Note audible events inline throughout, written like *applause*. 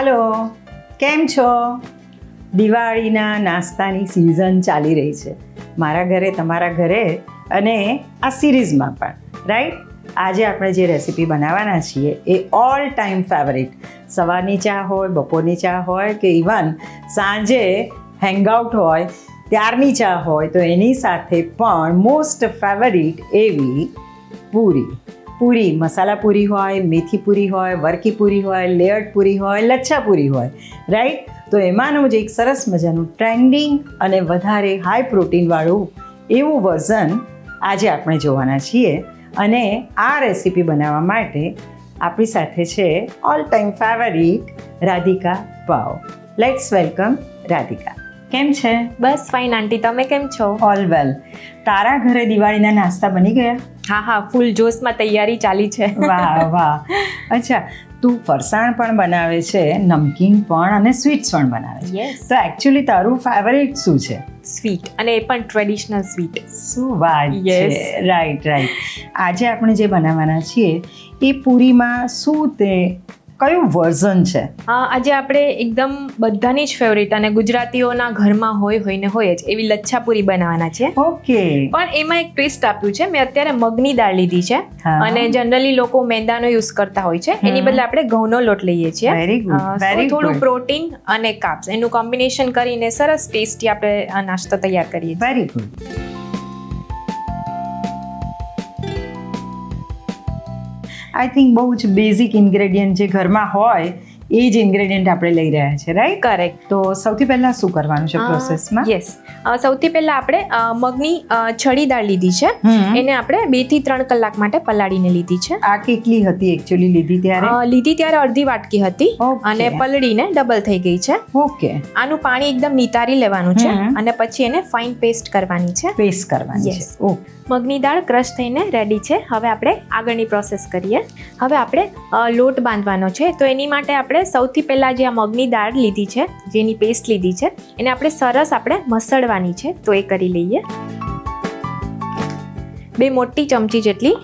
Hello. કેમ છો? દિવાળીના નાસ્તાની સિઝન ચાલી રહી છે. મારા ઘરે, તમારા ઘરે અને આ સિરીઝમાં પણ રાઈટ આજે આપણે જે રેસીપી બનાવવાના છીએ એ ઓલ ટાઈમ ફેવરિટ સવારની ચા હોય, બપોરની ચા હોય કે ઇવન સાંજે હેંગઆઉટ હોય, ત્યારની ચા હોય, તો એની સાથે પણ મોસ્ટ ફેવરિટ એવી પૂરી. પૂરી, મસાલા પૂરી હોય, મેથી પૂરી હોય, વર્કી પૂરી હોય, લેયર્ડ પૂરી હોય, લચ્છા પૂરી હોય રાઈટ તો એમાંનું જ એક સરસ મજાનું ટ્રેન્ડિંગ અને વધારે હાઈ પ્રોટીનવાળું એવું વર્ઝન આજે આપણે જોવાના છીએ. અને આ રેસીપી બનાવવા માટે આપણી સાથે છે all time favourite Radhika Pav. Let's welcome Radhika. કેમ છે? બસ ફાઇન આંટી. તમે કેમ છો? ઓલ વેલ તારા ઘરે દિવાળીના નાસ્તા બની ગયા? હા હા. ફૂલ જોશમાં તૈયારી ચાલી છે. વાહ *laughs* વાહ. અચ્છા. તું ફરસાણ પણ બનાવે છે નમકીન પણ અને સ્વીટ્સ પણ બનાવે છે. તો એકચ્યુઅલી તારું ફેવરિટ શું છે? સ્વીટ. અને એ પણ ટ્રેડિશનલ સ્વીટ શું વાત છે. રાઈટ રાઈટ આજે આપણે જે બનાવવાના છીએ એ પૂરીમાં શું તે કયું વર્ઝન છે? આજે આપણે એકદમ બધાની જ ફેવરિટ અને ગુજરાતીઓના ઘરમાં હોય હોય ને હોય જ એવી લચ્છાપુરી બનાવવાના છે. ઓકે. પણ એમાં એક ટ્વિસ્ટ આપ્યું છે મેં અત્યારે મગની દાળ લીધી છે અને જનરલી લોકો મેંદાનો યુઝ કરતા હોય છે. એની બદલે આપણે ઘઉંનો લોટ લઈએ છીએ. વેરી થોડું પ્રોટીન અને કાપ્સ એનું કોમ્બિનેશન કરીને સરસ ટેસ્ટી આપણે નાસ્તો તૈયાર કરીએ વેરી ગુડ આઈ થિંક બહુ જ બેઝિક ઇન્ગ્રેડિયન્ટ જે ઘરમાં હોય એ જ ઇન્ગ્રેડિયન્ટ આપણે લઈ રહ્યા છે રાઈટ કરેક્ટ તો સૌથી પહેલા શું કરવાનું છે પ્રોસેસમાં યસ સૌથી પહેલા આપણે મગની છડી દાળ લીધી છે. એને આપણે બેથી ત્રણ કલાક માટે પલાળીને લીધી છે. આ કેટલી હતી એકચ્યુઅલી લીધી ત્યારે? લીધી ત્યારે અડધી વાટકી હતી અને પલળીને ડબલ થઈ ગઈ છે. ઓકે આનું પાણી એકદમ નિતારી લેવાનું છે અને પછી એને ફાઇન પેસ્ટ કરવાની છે. પેસ્ટ કરવાની. છે. ઓ મગની દાળ ક્રશ થઈને રેડી છે. હવે આપણે આગળની પ્રોસેસ કરીએ. હવે આપણે લોટ બાંધવાનો છે. તો એની માટે આપણે સૌથી પહેલાં જે આ મગની દાળ લીધી છે, જેની પેસ્ટ લીધી છે, એને આપણે સરસ આપણે મસળવાની છે. તો એ કરી લઈએ. બે મોટી ચમચી જેટલી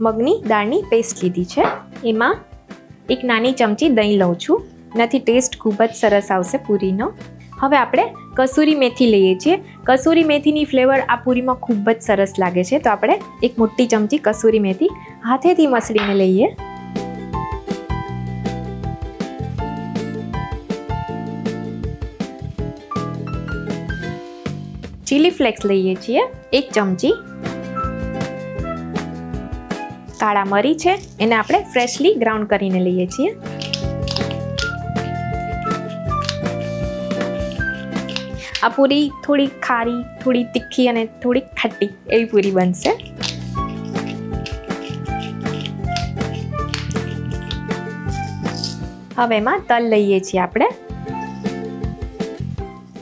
મગની દાળની પેસ્ટ લીધી છે. એમાં એક નાની ચમચી દહીં લઉં છું. એનાથી ટેસ્ટ ખૂબ જ સરસ આવશે પૂરીનો. હવે આપણે કસૂરી મેથી લઈએ છીએ. કસૂરી મેથીની ફ્લેવર આ પૂરીમાં ખૂબ જ સરસ લાગે છે. તો આપણે એક મોટી ચમચી કસૂરી મેથી હાથેથી મસળીને લઈએ. ચીલી ફ્લેક્સ લઈએ છીએ. એક ચમચી. કાળા મરી છે. એને આપણે ફ્રેશલી ગ્રાઉન્ડ કરીને લઈએ છીએ. આ પૂરી થોડી ખારી થોડી તીખી અને થોડી ખટ્ટી એવી પૂરી બનશે. હવે એમાં તલ લઈએ છીએ આપણે.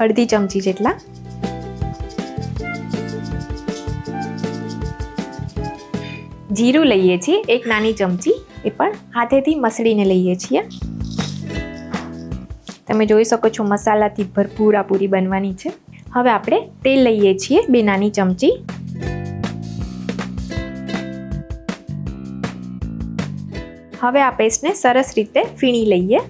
અડધી ચમચી જેટલા. જીરું લઈએ છીએ, એક નાની ચમચી. એ પણ હાથેથી મસળીને લઈએ છીએ. તમે જોઈ શકો છો મસાલાથી ભરપૂર આ પૂરી બનવાની છે. હવે આપણે તેલ લઈએ છીએ બે નાની ચમચી. હવે આ પેસ્ટને સરસ રીતે ફીણી લઈએ.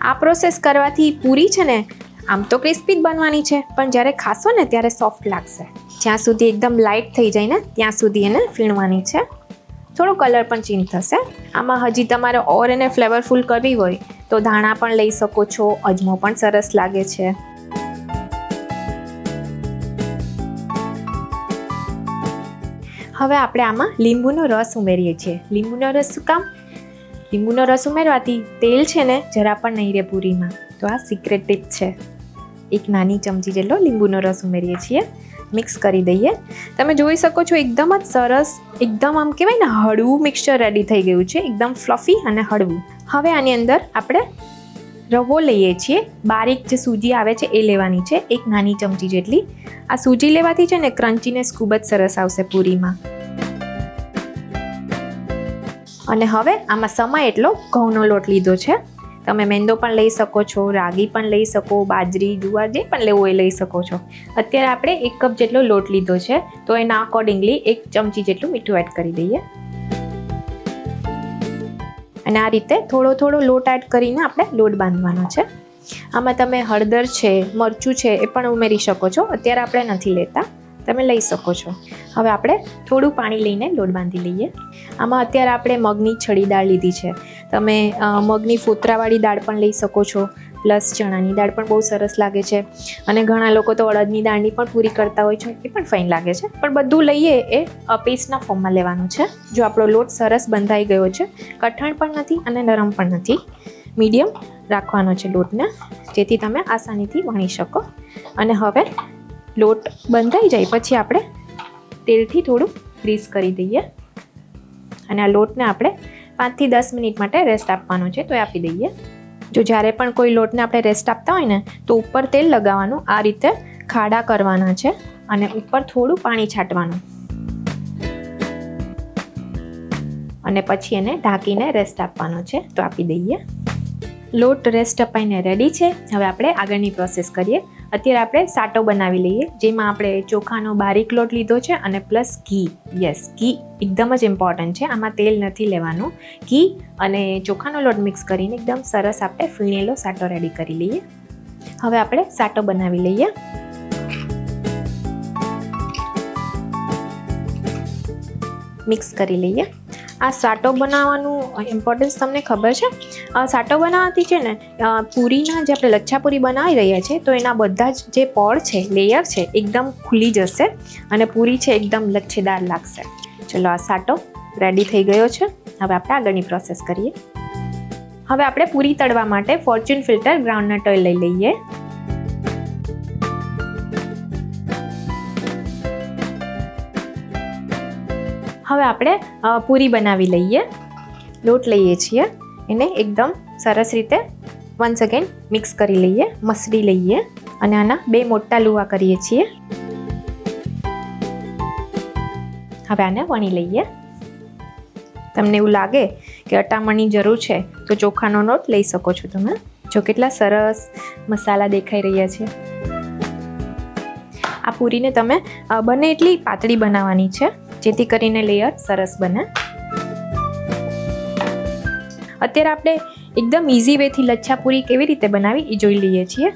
આ પ્રોસેસ કરવાથી પૂરી છે ને, આમ તો ક્રિસ્પી જ બનવાની છે, પણ જ્યારે ખાશો ને ત્યારે સોફ્ટ લાગશે. જ્યાં સુધી એકદમ લાઇટ થઈ જાય ને, ત્યાં સુધી એને ફીણવાની છે. થોડો કલર પણ ચેન્જ થશે. આમાં હજી તમારે ઓર એને ફ્લેવરફુલ કરવી હોય, તો ધાણા પણ લઈ શકો છો, અજમો પણ સરસ લાગે છે. હવે આપણે આમાં લીંબુનો રસ ઉમેરીએ છીએ. લીંબુનો રસ શું કામ? લીંબુનો રસ ઉમેરવાથી તેલ છે ને જરા પણ નહીં રહે પૂરીમાં. તો આ સિક્રેટ ટીપ છે. એક નાની ચમચી જેટલો લીંબુનો રસ ઉમેરીએ છીએ. મિક્સ કરી દઈએ. તમે જોઈ શકો છો એકદમ જ સરસ, એકદમ આમ કહેવાય ને હળવું મિક્સચર રેડી થઈ ગયું છે, એકદમ ફ્લફી અને હળવું. હવે આની અંદર આપણે રવો લઈએ છીએ. બારીક જે સૂજી આવે છે એ લેવાની છે, એક નાની ચમચી જેટલી. આ સૂજી લેવાથી છે ને ક્રન્ચીનેસ ખૂબ જ સરસ આવશે પૂરીમાં. અને હવે આમાં સમય એટલો ઘઉંનો લોટ લીધો છે. તમે મેંદો પણ લઈ શકો છો, રાગી પણ લઈ શકો, બાજરી, જુવાર જે પણ લેવું એ લઈ શકો છો. અત્યારે આપણે એક કપ જેટલો લોટ લીધો છે, તો એના અકોર્ડિંગલી એક ચમચી જેટલું મીઠું એડ કરી દઈએ. અને આ રીતે થોડો થોડો લોટ એડ કરીને આપણે લોટ બાંધવાનો છે. આમાં તમે હળદર છે, મરચું છે એ પણ ઉમેરી શકો છો, અત્યારે આપણે નથી લેતા. તમે લઈ શકો છો. હવે આપણે થોડું પાણી લઈને લોટ બાંધી લઈએ. આમાં અત્યારે આપણે મગની છડી દાળ લીધી છે. તમે મગની ફોતરાવાળી દાળ પણ લઈ શકો છો. પ્લસ ચણાની દાળ પણ બહુ સરસ લાગે છે. અને ઘણા લોકો તો અડદની દાળની પણ પૂરી કરતા હોય છે. એ પણ ફાઇન લાગે છે. પણ બધું લઈએ એ પેસ્ટના ફોર્મમાં લેવાનું છે. જો આપણો લોટ સરસ બંધાઈ ગયો છે, કઠણ પણ નથી અને નરમ પણ નથી. મીડિયમ રાખવાનો છે લોટને. જેથી તમે આસાનીથી વણી શકો. અને હવે લોટ બંધાઈ જાય પછી આપણે તેલથી થોડું ગ્રીસ કરી દઈએ. અને આ લોટને આપણે પાંચથી દસ મિનિટ માટે રેસ્ટ આપવાનો છે, તો એ આપી દઈએ. જો જ્યારે પણ કોઈ લોટને આપણે રેસ્ટ આપતા હોય ને, તો ઉપર તેલ લગાવવાનું, આ રીતે ખાડા કરવાના છે અને ઉપર થોડું પાણી છાંટવાનું. અને પછી એને ઢાંકીને રેસ્ટ આપવાનો છે, તો આપી દઈએ. લોટ રેસ્ટ અપાઈને રેડી છે. હવે આપણે આગળની પ્રોસેસ કરીએ. અત્યારે આપણે સાટો બનાવી લઈએ, જેમાં આપણે ચોખાનો બારીક લોટ લીધો છે અને પ્લસ ઘી. યસ ઘી એકદમ જ ઇમ્પોર્ટન્ટ છે. આમાં તેલ નથી લેવાનું. ઘી અને ચોખાનો લોટ મિક્સ કરીને એકદમ સરસ આપણે ફીણેલો સાટો રેડી કરી લઈએ. હવે આપણે સાટો બનાવી લઈએ. મિક્સ કરી લઈએ. આ સાટો બનાવવાનું ઇમ્પોર્ટન્સ તમને ખબર છે? સાટો બનાવવાથી છે ને પૂરીના જે આપણે લચ્છા પૂરી બનાવી રહ્યા છીએ તો એના બધા જ જે પડ છે લેયર છે, એકદમ ખુલી જશે અને પૂરી છે એકદમ લચ્છેદાર લાગશે. ચલો આ સાટો રેડી થઈ ગયો છે. હવે આપણે આગળની પ્રોસેસ કરીએ. હવે આપણે પૂરી તળવા માટે ફોર્ચ્યુન ફિલ્ટર ગ્રાઉન્ડનટ ઓઇલ લઈ લઈએ. હવે આપણે પૂરી બનાવી લઈએ. લોટ લઈએ છીએ. એને એકદમ સરસ રીતે વન્સ અગેન મિક્સ કરી લઈએ, મસળી લઈએ અને આના બે મોટા લુવા કરીએ છીએ. હવે આને વણી લઈએ. તમને એવું લાગે કે અટામણની જરૂર છે, તો ચોખાનો લોટ લઈ શકો છો તમે. જો કેટલા સરસ મસાલા દેખાઈ રહ્યા છે. આ પૂરીને તમે બને એટલી પાતળી બનાવવાની છે. જેથી કરીને લેયર સરસ બને. અત્યારે આપણે એકદમ ઇઝી વેથી લચ્છા પૂરી કેવી રીતે બનાવી એ જોઈ લઈએ છીએ.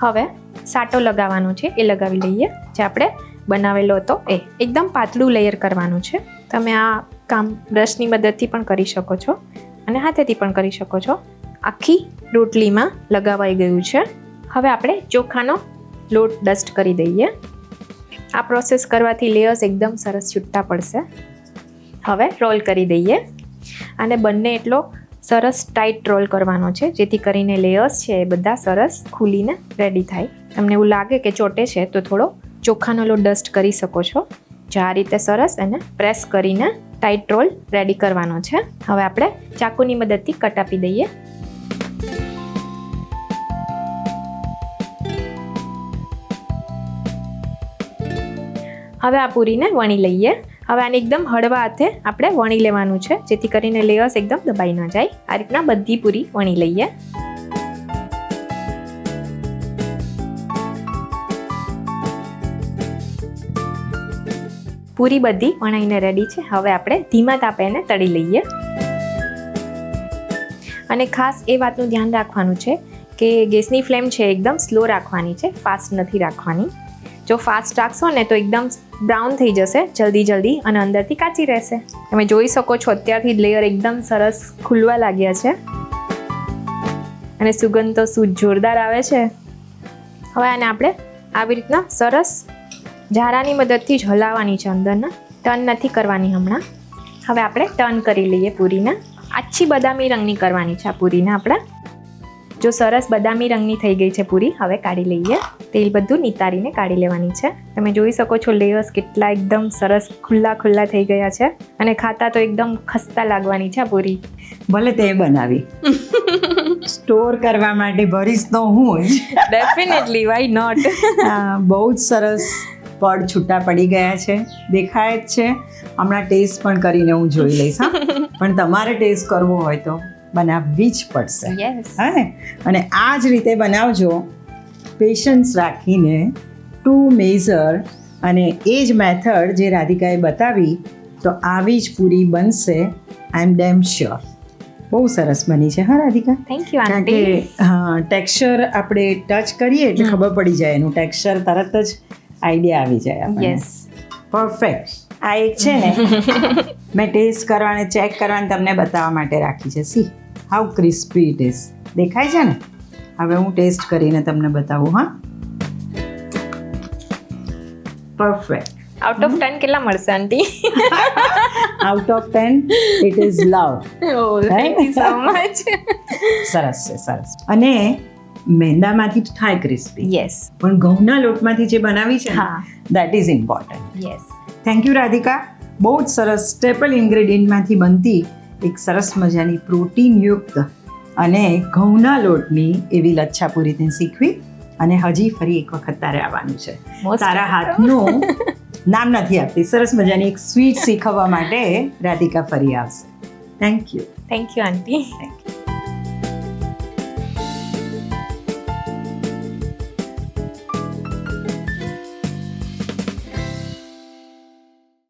હવે સાટો લગાવવાનો છે, એ લગાવી લઈએ, જે આપણે બનાવેલો હતો. એ એકદમ પાતળું લેયર કરવાનું છે. તમે આ કામ બ્રશની મદદથી પણ કરી શકો છો અને હાથેથી પણ કરી શકો છો. આખી રોટલીમાં લગાવાઈ ગયું છે. હવે આપણે ચોખાનો લોટ ડસ્ટ કરી દઈએ. આ પ્રોસેસ કરવાથી લેયર્સ એકદમ સરસ છૂટતા પડશે. હવે રોલ કરી દઈએ. અને બંને એટલો સરસ ટાઈટ રોલ કરવાનો છે, જેથી કરીને લેયર્સ છે એ બધા સરસ ખુલીને રેડી થાય. તમને એવું લાગે કે ચોટે છે, તો થોડો ચોખાનો લો ડસ્ટ કરી શકો છો. જો આ રીતે સરસ એને પ્રેસ કરીને ટાઈટ રોલ રેડી કરવાનો છે. હવે આપણે ચાકુની મદદથી કટ આપી દઈએ. હવે આ પૂરીને વણી લઈએ. હવે આને એકદમ હળવા હાથે આપણે વણી લેવાનું છે, જેથી કરીને લેયર્સ એકદમ દબાઈ ન જાય. આ રીતના બધી પૂરી વણી લઈએ. પૂરી બધી વણાઈને રેડી છે. હવે આપણે ધીમા તાપે એને તળી લઈએ. અને ખાસ એ વાતનું ધ્યાન રાખવાનું છે કે ગેસની ફ્લેમ છે એકદમ સ્લો રાખવાની છે, ફાસ્ટ નથી રાખવાની. જો ફાસ્ટ રાખશો ને તો એકદમ બ્રાઉન થઈ જશે, જલ્દી જલ્દી અને અંદરથી કાચી રહેશે. તમે જોઈ શકો છો, અત્યારથી લેયર એકદમ સરસ ખુલવા લાગ્યા છે. અને સુગંધ તો શું જોરદાર આવે છે. હવે આને આપણે આવી રીતના સરસ ઝારાની મદદથી જ હલાવવાની છે અંદરના. ટર્ન નથી કરવાની હમણાં. હવે આપણે ટર્ન કરી લઈએ પૂરીને. આછી બદામી રંગની કરવાની છે આ પૂરીને આપણે. જો સરસ બદામી રંગની થઈ ગઈ છે પૂરી હવે કાઢી લઈએ. તેલ બધું નિતારીને કાઢી લેવાની છે. તમે જોઈ શકો છો લેયર્સ કેટલા એકદમ સરસ ખુલ્લા ખુલ્લા થઈ ગયા છે અને ખાતા તો એકદમ ખસ્તા લાગવાની છે પૂરી. ભલે તે બનાવી. *laughs* સ્ટોર કરવા માટે ભરીશ તો હું જ. ડેફિનેટલી વાય નોટ બહુ જ સરસ પડ છૂટા પડી ગયા છે. દેખાય જ છે. હમણાં ટેસ્ટ પણ કરીને હું જોઈ લઈશ હા. *laughs* પણ તમારે ટેસ્ટ કરવો હોય તો. બનાવવી જ પડશે. હા ને? અને આ જ રીતે બનાવજો. પેશન્સ રાખીને ટુ મેઝર અને એ જ મેથડ જે રાધિકાએ બતાવી તો આવી જ પૂરી બનશે. આઈ એમ ડેમ શ્યોર બહુ સરસ બની છે હા રાધિકા? થેન્ક યુ કારણ કે હા ટેક્સચર આપણે ટચ કરીએ એટલે ખબર પડી જાય એનું ટેક્સચર તરત જ આઈડિયા આવી જાય યસ પરફેક્ટ આ એક છે ને? *laughs* મેં ટેસ્ટ કરવાને ચેક કરવાને તમને બતાવવા માટે રાખી છે. See how crispy it is દેખાય છે ને? હવે હું ટેસ્ટ કરીને તમને બતાવું હા? પરફેક્ટ આઉટ ઓફ ટેન કેટલા મળશે aunty out of ten it is love oh thank you so much સરસ છે સરસ. અને મેંદામાંથી થાય ક્રિસ્પી યસ પણ ઘઉંના લોટમાંથી જે બનાવી છે that is important yes thank you Radhika બહુ જ સરસ સ્ટેપલ ઇન્ગ્રેડિયન્ટમાંથી બનતી એક સરસ મજાની પ્રોટીનયુક્ત અને ઘઉંના લોટની એવી લચ્છાપુરી તે શીખવી અને હજી ફરી એક વખત તારે આવવાનું છે. તારા હાથનું નામ નથી આપતી. સરસ મજાની એક સ્વીટ શીખવવા માટે રાધિકા ફરી આવશે. Thank you thank you aunty thank